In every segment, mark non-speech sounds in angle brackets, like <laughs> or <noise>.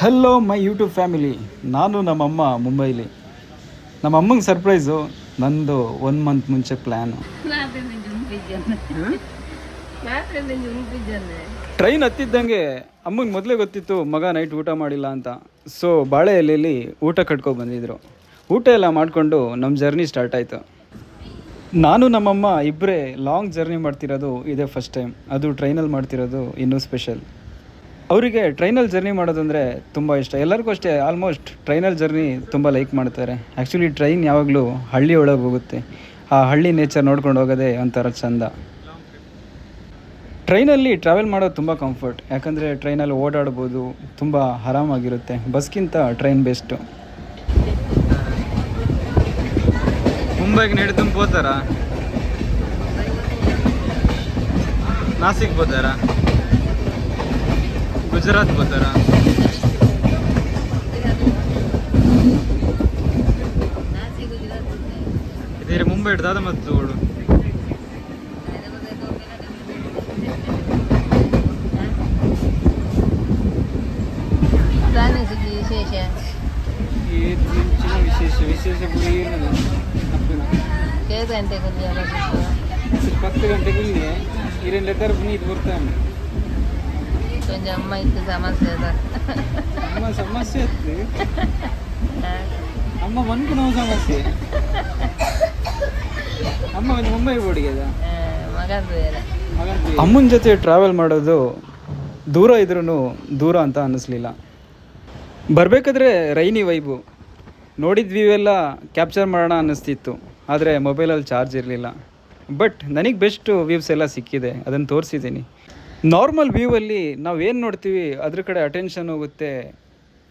Hello my YouTube family ನಾನು ನಮ್ಮಮ್ಮ ಮುಂಬೈಲಿ. ನಮ್ಮಮ್ಮಂಗೆ ಸರ್ಪ್ರೈಸು ನಂದು ಒನ್ ಮಂತ್ ಮುಂಚೆ ಪ್ಲ್ಯಾನು ಟ್ರೈನ್ ಹತ್ತಿದ್ದಂಗೆ ಅಮ್ಮಂಗೆ ಮೊದಲೇ ಗೊತ್ತಿತ್ತು ಮಗ ನೈಟ್ ಊಟ ಮಾಡಿಲ್ಲ ಅಂತ. ಸೊ ಬಾಳೆ ಎಲೆಯಲ್ಲಿ ಊಟ ಕಟ್ಕೊಂಡು ಬಂದಿದ್ರು. ಊಟ ಎಲ್ಲ ಮಾಡಿಕೊಂಡು ನಮ್ಮ ಜರ್ನಿ ಸ್ಟಾರ್ಟ್ ಆಯಿತು. ನಾನು ನಮ್ಮಮ್ಮ ಇಬ್ಬರೇ ಲಾಂಗ್ ಜರ್ನಿ ಮಾಡ್ತಿರೋದು ಇದೇ ಫಸ್ಟ್ ಟೈಮ್ ಅದು ಟ್ರೈನಲ್ಲಿ ಮಾಡ್ತಿರೋದು ಇನ್ನೂ ಸ್ಪೆಷಲ್ ಅವರಿಗೆ ಟ್ರೈನಲ್ಲಿ ಜರ್ನಿ ಮಾಡೋದಂದರೆ ತುಂಬ ಇಷ್ಟ. ಎಲ್ಲರಿಗೂ ಅಷ್ಟೇ ಆಲ್ಮೋಸ್ಟ್ ಟ್ರೈನಲ್ಲಿ ಜರ್ನಿ ತುಂಬ ಲೈಕ್ ಮಾಡ್ತಾರೆ. ಆ್ಯಕ್ಚುಲಿ ಟ್ರೈನ್ ಯಾವಾಗಲೂ ಹಳ್ಳಿ ಒಳಗೆ ಹೋಗುತ್ತೆ. ಆ ಹಳ್ಳಿ ನೇಚರ್ ನೋಡ್ಕೊಂಡು ಹೋಗೋದೇ ಒಂಥರ ಚಂದ. ಟ್ರೈನಲ್ಲಿ ಟ್ರಾವೆಲ್ ಮಾಡೋದು ತುಂಬ ಕಂಫರ್ಟ್ ಯಾಕಂದರೆ ಟ್ರೈನಲ್ಲಿ ಓಡಾಡ್ಬೋದು, ತುಂಬ ಆರಾಮಾಗಿರುತ್ತೆ. ಬಸ್ಗಿಂತ ಟ್ರೈನ್ ಬೆಸ್ಟು ಮುಂಬೈಗೆ ನಡೆದು ಹೋತಾರ ನಾಸಿಕ್ ಹೋತಾರ ಗುಜರಾತ್ ಬರ್ತಾರ? ಇದೇ ಮುಂಬೈ ಹಿಡ್ದಾದ ಮತ್ತು ಓಡು ವಿಶೇಷ ವಿಶೇಷ ವಿಶೇಷ ಕೇಳು ಗಂಟೆ ಕೊಂಚ ಪತ್ತು ಗಂಟೆಗೆ ಇಲ್ಲಿ ಇದು ಬರ್ತಾನೆ. ಅಮ್ಮ ಇತ್ತು ಸಮಸ್ಯೆ ಅದ. ಅಮ್ಮ ಸಮಸ್ಯೆ ಇತ್ತು. ಅಮ್ಮ ಮನ್ಕು ನೋವು ಸಮಸ್ಯೆ. ಅಮ್ಮ ಒಂದು ಮುಂಬೈ ಬೋಡಿಗೆದ ಮಗಂದು ಬೇರೆ. ಅಮ್ಮನ ಜೊತೆ ಟ್ರಾವೆಲ್ ಮಾಡೋದು ದೂರ ಇದ್ರೂ ದೂರ ಅಂತ ಅನ್ನಿಸ್ಲಿಲ್ಲ. ಬರಬೇಕಾದ್ರೆ ರೈನಿ ವೈಬು ನೋಡಿದ ವ್ಯೂ ಎಲ್ಲ ಕ್ಯಾಪ್ಚರ್ ಮಾಡೋಣ ಅನ್ನಿಸ್ತಿತ್ತು. ಆದರೆ ಮೊಬೈಲಲ್ಲಿ ಚಾರ್ಜ್ ಇರಲಿಲ್ಲ. ಬಟ್ ನನಗೆ ಬೆಸ್ಟ್ ವ್ಯೂವ್ಸ್ ಎಲ್ಲ ಸಿಕ್ಕಿದೆ. ಅದನ್ನು ತೋರಿಸಿದ್ದೀನಿ. ನಾರ್ಮಲ್ ವ್ಯೂವಲ್ಲಿ ನಾವು ಏನು ನೋಡ್ತೀವಿ ಅದ್ರ ಕಡೆ ಅಟೆನ್ಷನ್ ಹೋಗುತ್ತೆ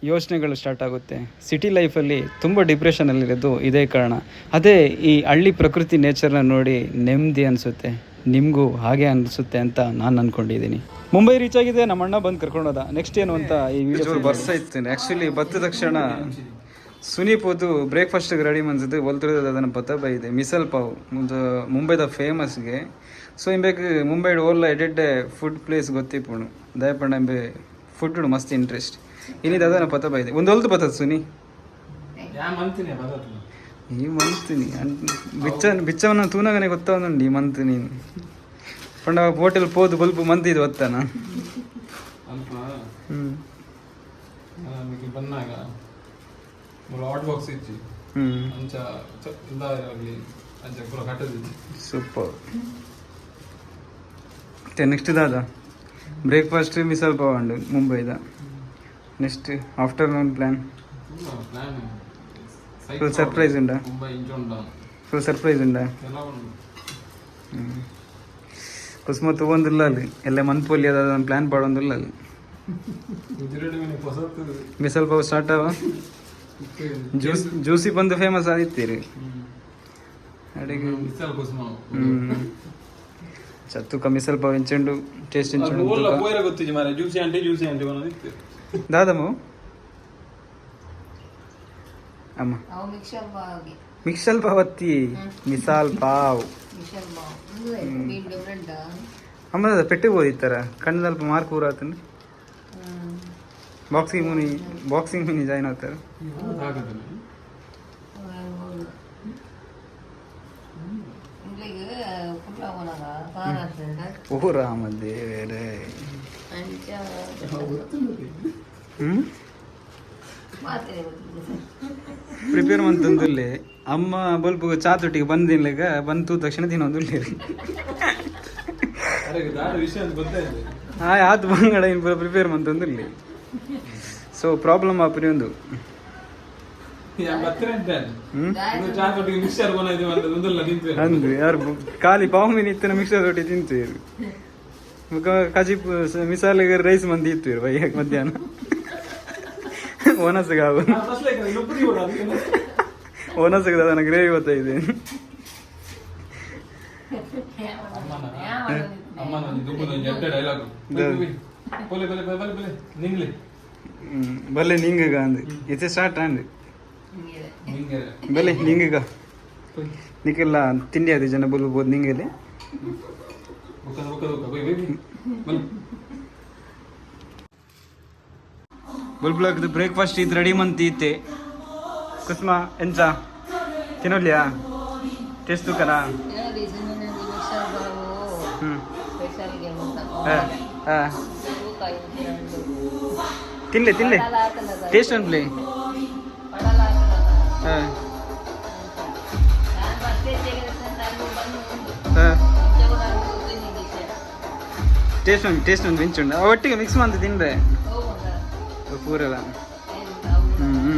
ಯೋಚನೆಗಳು ಸ್ಟಾರ್ಟ್ ಆಗುತ್ತೆ. ಸಿಟಿ ಲೈಫಲ್ಲಿ ತುಂಬ ಡಿಪ್ರೆಷನಲ್ಲಿರೋದು ಇದೇ ಕಾರಣ. ಅದೇ ಈ ಹಳ್ಳಿ ಪ್ರಕೃತಿ ನೇಚರ್ನ ನೋಡಿ ನೆಮ್ಮದಿ ಅನಿಸುತ್ತೆ. ನಿಮಗೂ ಹಾಗೆ ಅನಿಸುತ್ತೆ ಅಂತ ನಾನು ಅಂದ್ಕೊಂಡಿದ್ದೀನಿ ಮುಂಬೈ ರೀಚ್ ಆಗಿದೆ ನಮ್ಮ ಅಣ್ಣ ಬಂದು ಕರ್ಕೊಂಡೋದ. ನೆಕ್ಸ್ಟ್ ಏನು ಅಂತ ಈ ವಿಡಿಯೋ ಬರ್ಸ ಇತ್ತು ಆ್ಯಕ್ಚುಲಿ ಬತ್ತ ತಕ್ಷಣ ಸುನೀಪ್ ಹೋದು ಬ್ರೇಕ್ಫಾಸ್ಟಿಗೆ ರೆಡಿ ಮನ್ಸಿದ್ದು ಒಲ್ತಿರೋದು ಅದನ್ನು ಪತ್ತ ಇದೆ ಮಿಸಲ್ ಪಾವ್ ಒಂದು ಮುಂಬೈದ ಫೇಮಸ್ಗೆ ಸೊ ಇಂಬೇಕು ಮುಂಬೈ ಓಲ್ಲ ಎಡೆಡ್ಡೆ ಫುಡ್ ಪ್ಲೇಸ್ ಗೊತ್ತಿಪ್ಪುಣು ದಯಪಂಡ ಎಂಬೆ ಫುಡ್ ಮಸ್ತ್ ಇಂಟ್ರೆಸ್ಟ್ ಇನ್ನಿದು ಅದನ್ನು ಪತ್ತ ಬೈದೆ. ಒಂದು ಹೊಲ್ತು ಪತ್ತದ ಸುನಿ. ಈ ಮಂತ್ನಿ ಬಿಚ್ಚ ಬಿಚ್ಚವನ್ನ ತೂನಗನೆ ಗೊತ್ತಾವನುಂಡು ಈ ಮಂತ್ ನೀನು. ಪಂಡ ಹೋಟೆಲ್ ಪೋದು ಬಲ್ಪು ಮಂತ್ ಇದು ಒತ್ತಾನ ಹ್ಞೂ ಮತ್ತೆ ನೆಕ್ಸ್ಟ್ ದಾದ ಬ್ರೇಕ್ಫಾಸ್ಟ್ ಮಿಸಲ್ ಪಾವ್ ಅಂಡು ಮುಂಬೈದ next afternoon plan plan full surprise ఉందా ముంబై ఇంట్లో ఉంటాం ಫುಲ್ ಸರ್ಪ್ರೈಸ್ ಉಂಡ ఎలా ఉండు ಕುಸ್ಮ ತಗೊಂದಿಲ್ಲ ಅಲ್ಲಿ ಎಲ್ಲ ಮನ್ ಪೋಲಿ ಅದ ಅದನ್ನ ಪ್ಲಾನ್ ಮಾಡೋದಿಲ್ಲ ಅಲ್ಲಿ గుజరాట్ మీద పొసత్తు ಮಿಸಲ್ ಪಾವ್ ಸ್ಟಾರ್ಟ್ ಅವ ಜ್ಯೂಸ್ ಜ್ಯೂಸಿ ಬಂದು ಫೇಮಸ್ ಆಗಿತ್ತೀರಿ ಅಡಿಗೆ చత్తు కమిసలు పవించండు టేస్ట్ అంటే అంటే దాదము? అమ్మ. మిక్సల్ పావత్తి మిసాల్ పావ్ అమ్మ దాదా పెట్టిపోదు ఇస్తారా కన్ను తలప మార్క్ రాతుంది బాక్సింగ్ బాక్సింగ్ జాయిన్ అవుతారు. పుట్ల పోనాక కారాడుతుంటా ಊರ ಮಧ್ಯೆ ಬೇರೆ మంచిగా ಹ್ಞೂ ಮಾತ್ರೆ ಪ್ರಿಪೇರ್ ಮಂತಂದುಲ್ಲೆ ಅಮ್ಮ ಬಲ್ಪು ಚಾ ತೊಟ್ಟಿಗೆ ಬಂದಿನ್ಲೆಗ ಬಂತು ತಕ್ಷಣ ತಿನ್ನೋದುಲ್ಲೆ అరే దాని విషయం ಗೊತ್ತಾಯ್ತು ಆ ಆತು ಬಂಗಡ ಇನ್ ಪ್ರಿಪೇರ್ ಮಂತಂದುಲ್ಲೆ ಸೊ ಪ್ರಾಬ್ಲಮ್ ಆಪರಿ ಒಂದು <laughs> ಅಂದ್ರೆ ಯಾರು ಖಾಲಿ ಬಾವುಮಿ ನಿತ್ತಿನ ಮಿಕ್ಸರ್ ರೊಟ್ಟಿ ತಿಂತೀವಿ. ಕಜಿ ಮಿಸಾಲೆ ರೈಸ್ ಮಂದಿ ಇತ್ತು ಬೈ ಮಧ್ಯಾಹ್ನ? ಓನಸ್ ಒನಸಗದ ನನ್ನ ಗ್ರೇವಿ ಓದ್ತಾ ಇದ್ದೀನಿ. ಬಲ್ಲೆ ನಿಂಗ ಅಂದ್ ಇತ್ತೆ ಸ್ಟಾರ್ಟ್ ಆಂಡ್ ಬೆಲೆ ನಿಂಗೀಗ? ನಿಕ್ಕೆಲ್ಲ ತಿಂಡಿ ಅದೇ ಜನ ಬಲ್ಬೋದು ನಿಂಗಲ್ಲಿ ಬುಲ್ಬುಲಾಗ್ದು ಬ್ರೇಕ್ಫಾಸ್ಟ್ ಇದು ರೆಡಿ ಮಂತಿ ಇತ್ತೆ. ಕುಸ್ಮ, ಎಂಚ ತಿನ್ನೋಲ್ಯಾ ಟೇಸ್ಟ್ ತೂಕನಾ? ಹ್ಞೂ ಹಾಂ ಹಾಂ. ತಿನ್ಲೆ ತಿನ್ಲೆ. ಟೇಸ್ಟ್ ಅನ್ಲಿ ಹಾಂ. ಹಾಂ. ಟೇಸ್ಟ್ ಒಂದು ಟೇಸ್ಟ್ ಒಂದು ಬೆಂಚುಂಡು ಒಟ್ಟಿಗೆ ಮಿಕ್ಸ್ ಮಾಡಿ ತಿಂದ್ರೆ ಪೂರೆಲ್ಲ ಹ್ಞೂ ಹ್ಞೂ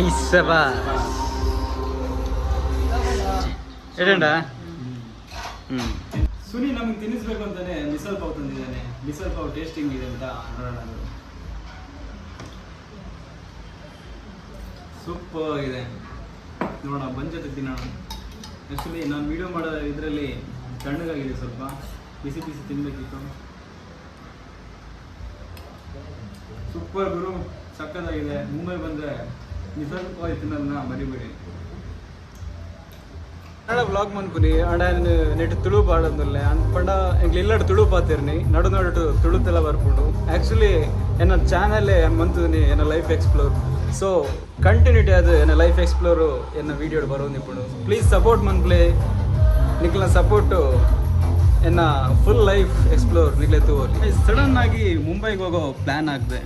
ಐಸಬಾ ಎಡಂಡ ಸುನಿ, ನಮಗೆ ತಿನ್ನಿಸ್ಬೇಕು ಅಂತಾನೆ ಮಿಸಲ್ ಪಾವ್ ತಂದಿದ್ದಾನೆ. ಮಿಸಲ್ ಪಾವ್ ಟೇಸ್ಟಿಂಗ್ ಇದೆ ಅಂತ ನೋಡೋಣ ಸೂಪರ್ ಆಗಿದೆ ನೋಡೋಣ, ಬಂದ್ ಜೊತೆ ತಿನ್ನೋಣ. ಆ್ಯಕ್ಚುಲಿ ನಾನು ವಿಡಿಯೋ ಮಾಡೋ ಇದರಲ್ಲಿ ತಣ್ಣಗಾಗಿದೆ ಸ್ವಲ್ಪ. ಬಿಸಿ ಬಿಸಿ ತಿನ್ನಬೇಕಿತ್ತು ಸೂಪರ್ ಗುರು. ಸಕ್ಕತ್ತಾಗಿದೆ. ಮುಂಬೈ ಬಂದರೆ ಪಾವ್ ತಿನ್ನೋದನ್ನ ಮರಿಬೇಡಿ ಕನ್ನಡ ಬ್ಲಾಗ್ ಮನ್ಪುನಿ ಆಡ ನೆಟ್ ತುಳು ಪಾಡೋದಿಲ್ಲ ಪಂಡ ಎಂಗ್ಲ ಇಲ್ಲಡ್ ತುಳು ಪಾತಿರ್ನಿ ನಡು ನಡು ತುಳುತೆಲ್ಲ ಬರ್ಪುಂಡು ಆ್ಯಕ್ಚುಲಿ ಎನ್ನ ಚಾನಲ್ಲೇ ಮಂತುನಿ, ಎನ್ನ ಲೈಫ್ ಎಕ್ಸ್ಪ್ಲೋರ್ ಸೊ ಕಂಟಿನ್ಯೂಟಿ ಅದು, ಎನ್ನ ಲೈಫ್ ಎಕ್ಸ್ಪ್ಲೋರು ಎನ್ನ ವಿಡಿಯೋ ಬರೋದು ನಿಪುಣು ಪ್ಲೀಸ್ ಸಪೋರ್ಟ್ ಮನ್ಪ್ಲೆ ನಿಕ್ಲ ಸಪೋರ್ಟು ಎನ್ನ ಫುಲ್ ಲೈಫ್ ಎಕ್ಸ್ಪ್ಲೋರ್ ನಿಕ್ಲೆ ತೂವಲ್ಲಿ ಸಡನ್ ಆಗಿ ಮುಂಬೈಗೆ ಹೋಗೋ ಪ್ಲ್ಯಾನ್ ಆಗಿದೆ.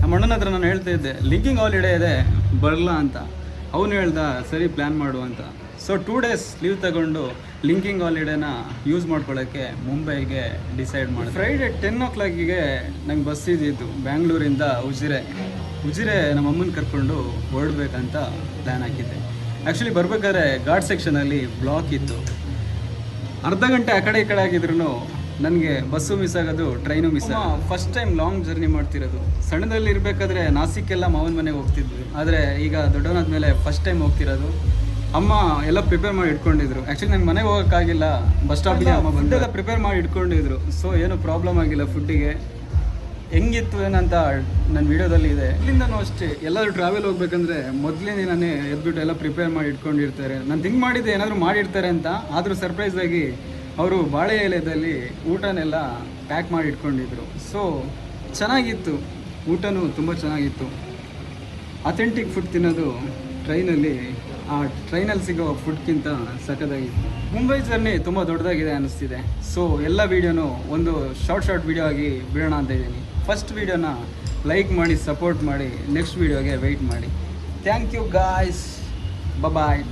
ನಮ್ಮ ಅಣ್ಣನ ಹತ್ರ ನಾನು ಹೇಳ್ತಾ ಇದ್ದೆ ಲಿಂಕಿಂಗ್ ಹಾಲಿಡೇ ಇದೆ ಬರಲ್ಲ ಅಂತ. ಅವನು ಹೇಳ್ದ, ಸರಿ ಪ್ಲ್ಯಾನ್ ಮಾಡು ಅಂತ. ಸೊ ಟೂ ಡೇಸ್ ಲೀವ್ ತಗೊಂಡು ಲಿಂಕಿಂಗ್ ಹಾಲಿಡೇನ ಯೂಸ್ ಮಾಡ್ಕೊಳ್ಳೋಕ್ಕೆ ಮುಂಬೈಗೆ ಡಿಸೈಡ್ ಮಾಡಿ ಫ್ರೈಡೆ ಟೆನ್ ಓ ಕ್ಲಾಕಿಗೆ ನಂಗೆ ಬಸ್ ಇದ್ದಿತ್ತು ಬ್ಯಾಂಗ್ಳೂರಿಂದ ಉಜಿರೆ ಉಜಿರೆ ನಮ್ಮ ಅಮ್ಮನ ಕರ್ಕೊಂಡು ಹೊರಡ್ಬೇಕಂತ ಪ್ಲ್ಯಾನ್ ಹಾಕಿದ್ದೆ. ಆ್ಯಕ್ಚುಲಿ ಬರ್ಬೇಕಾದ್ರೆ ಘಾಟ್ ಸೆಕ್ಷನಲ್ಲಿ ಬ್ಲಾಕ್ ಇತ್ತು. ಅರ್ಧ ಗಂಟೆ ಆ ಕಡೆ ಈ ಕಡೆ ಆಗಿದ್ರು ನನಗೆ ಬಸ್ಸು ಮಿಸ್ ಆಗೋದು ಟ್ರೈನು ಮಿಸ್ ಆಗೋದು. ಫಸ್ಟ್ ಟೈಮ್ ಲಾಂಗ್ ಜರ್ನಿ ಮಾಡ್ತಿರೋದು. ಸಣ್ಣದಲ್ಲಿ ಇರಬೇಕಾದ್ರೆ ನಾಸಿಕ್ಕೆಲ್ಲ ಮಾವನ ಮನೆಗೆ ಹೋಗ್ತಿದ್ವಿ. ಆದರೆ ಈಗ ದೊಡ್ಡವನಾದ ಮೇಲೆ ಫಸ್ಟ್ ಟೈಮ್ ಹೋಗ್ತಿರೋದು. ಅಮ್ಮ ಎಲ್ಲ ಪ್ರಿಪೇರ್ ಮಾಡಿ ಇಟ್ಕೊಂಡಿದ್ರು. ಆ್ಯಕ್ಚುಲಿ ನಂಗೆ ಮನೆಗೆ ಹೋಗೋಕ್ಕಾಗಿಲ್ಲ. ಬಸ್ ಸ್ಟಾಪಿಗೆ ಅಮ್ಮ ಬಂದೆಲ್ಲ ಪ್ರಿಪೇರ್ ಮಾಡಿ ಇಟ್ಕೊಂಡಿದ್ರು. ಸೊ ಏನು ಪ್ರಾಬ್ಲಮ್ ಆಗಿಲ್ಲ ಫುಡ್ಡಿಗೆ ಹೆಂಗಿತ್ತು ಏನಂತ ನನ್ನ ವಿಡಿಯೋದಲ್ಲಿ ಇದೆ. ಇಲ್ಲಿಂದನೂ ಅಷ್ಟೇ. ಎಲ್ಲರೂ ಟ್ರಾವೆಲ್ ಹೋಗ್ಬೇಕಂದ್ರೆ ಮೊದಲೇ ದಿನನೇ ಎದ್ಬಿಟ್ಟು ಎಲ್ಲ ಪ್ರಿಪೇರ್ ಮಾಡಿ ಇಟ್ಕೊಂಡಿರ್ತಾರೆ. ನಾನು ಥಿಂಕ್ ಮಾಡಿದ್ದೆ ಏನಾದರೂ ಮಾಡಿರ್ತಾರೆ ಅಂತ. ಆದರೂ ಸರ್ಪ್ರೈಸ್ ಆಗಿ ಅವರು ಬಾಳೆ ಎಲೆದಲ್ಲಿ ಊಟನೆಲ್ಲ ಪ್ಯಾಕ್ ಮಾಡಿ ಇಟ್ಕೊಂಡಿದ್ರು. ಸೊ ಚೆನ್ನಾಗಿತ್ತು. ಊಟನೂ ತುಂಬ ಚೆನ್ನಾಗಿತ್ತು. ಅಥೆಂಟಿಕ್ ಫುಡ್ ತಿನ್ನೋದು ಟ್ರೈನಲ್ಲಿ, ಆ ಟ್ರೈನಲ್ಲಿ ಸಿಗೋ ಫುಡ್ಗಿಂತ ಸಖತ್ತಾಗಿತ್ತು. ಮುಂಬೈ ಜರ್ನಿ ತುಂಬ ದೊಡ್ಡದಾಗಿದೆ ಅನ್ನಿಸ್ತಿದೆ ಸೊ ಎಲ್ಲ ವೀಡಿಯೋನೂ ಒಂದು ಶಾರ್ಟ್ ಶಾರ್ಟ್ ವೀಡಿಯೋ ಆಗಿ ಬಿಡೋಣ ಅಂತ ಇದ್ದೀನಿ. ಫಸ್ಟ್ ವೀಡಿಯೋನ ಲೈಕ್ ಮಾಡಿ ಸಪೋರ್ಟ್ ಮಾಡಿ ನೆಕ್ಸ್ಟ್ ವೀಡಿಯೋಗೆ ವೆಯ್ಟ್ ಮಾಡಿ. Thank you guys bye